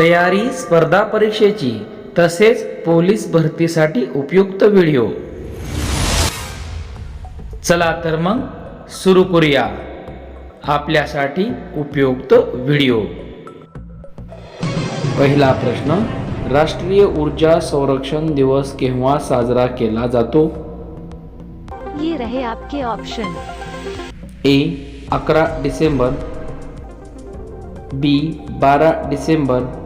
तयारी स्पर्धा परीक्षेची तसेच पोलीस भरतीसाठी उपयुक्त व्हिडिओ. चला तर मग सुरू करूया आपल्यासाठी उपयुक्त व्हिडिओ. पहिला प्रश्न राष्ट्रीय ऊर्जा संरक्षण दिवस केव्हा साजरा केला जातो? ये रहे आपके ऑप्शन ए अकरा डिसेंबर. बी बारा डिसेंबर.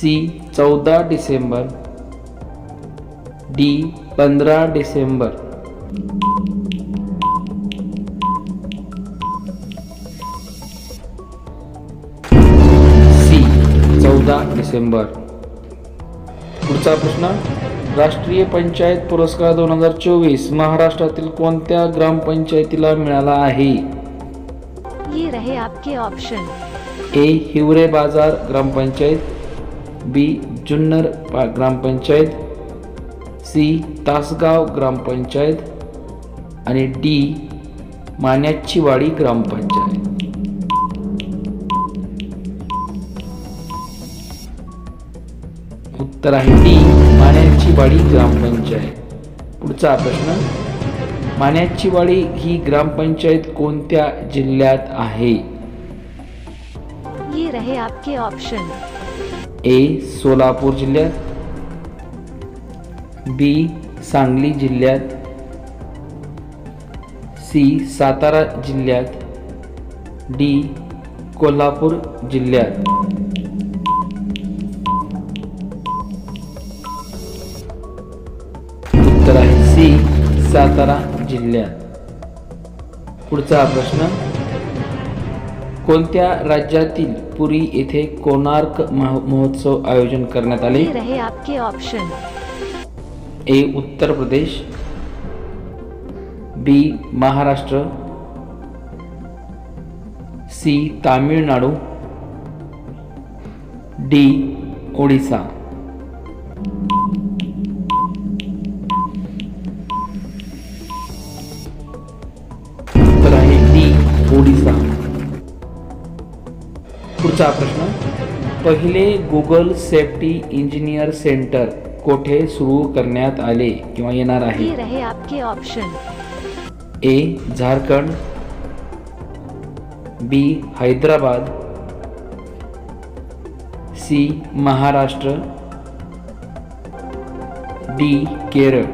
सी चौदा डिसेंबर. डी पंधरा डिसेंबर. सी चौदा डिसेंबर. पुढचा प्रश्न राष्ट्रीय पंचायत पुरस्कार दोन हजार चोवीस महाराष्ट्रातील कोणत्या ग्रामपंचायतीला मिळाला आहे? ये रहे आपके ऑप्शन ए हिवरे बाजार ग्रामपंचायत बी जुन्नर पा- ग्रामपंचायत सी तासगाव ग्रामपंचायत आणि डी मान्याचीवाडी ग्रामपंचायत उत्तर आहे डी मान्याचीवाडी ग्रामपंचायत पुढचा प्रश्न मान्याचीवाडी ही ग्रामपंचायत कोणत्या जिल्ह्यात आहे? ये रहे आपके ऑप्शन ए सोलापूर जिल्ह्यात. बी सांगली जिल्ह्यात. सी सातारा जिल्ह्यात. डी कोल्हापूर जिल्ह्यात. उत्तर आहे सी सातारा जिल्ह्यात. पुढचा प्रश्न. कोणत्या राज्यातील पुरी येथे कोणार्क मह- महोत्सव आयोजन करण्यात आले. रहे आपके option A Uttar Pradesh. B Maharashtra. C Tamil Nadu. D Odisha. पुढचा प्रश्न. पहिले गुगल सेफ्टी इंजिनियर सेंटर कोठे सुरू करण्यात आले किंवा येणार आहे? ये रहे आपके option A Jharkhand. B Hyderabad. C Maharashtra. D Kerala.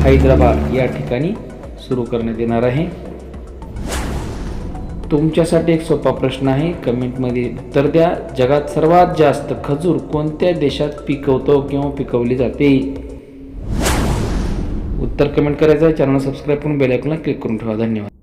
Hyderabad या ठिकाणी सुरू करण्यात येणार आहे. तुमच्यासाठी एक सोपा प्रश्न आहे. कमेंटमध्ये उत्तर द्या. जगात सर्वात जास्त खजूर कोणत्या देशात पिकवतो किंवा पिकवली जाते? उत्तर कमेंट करायचं आहे. चॅनल सबस्क्राईब करून बेलायकॉनला क्लिक करून ठेवा. धन्यवाद.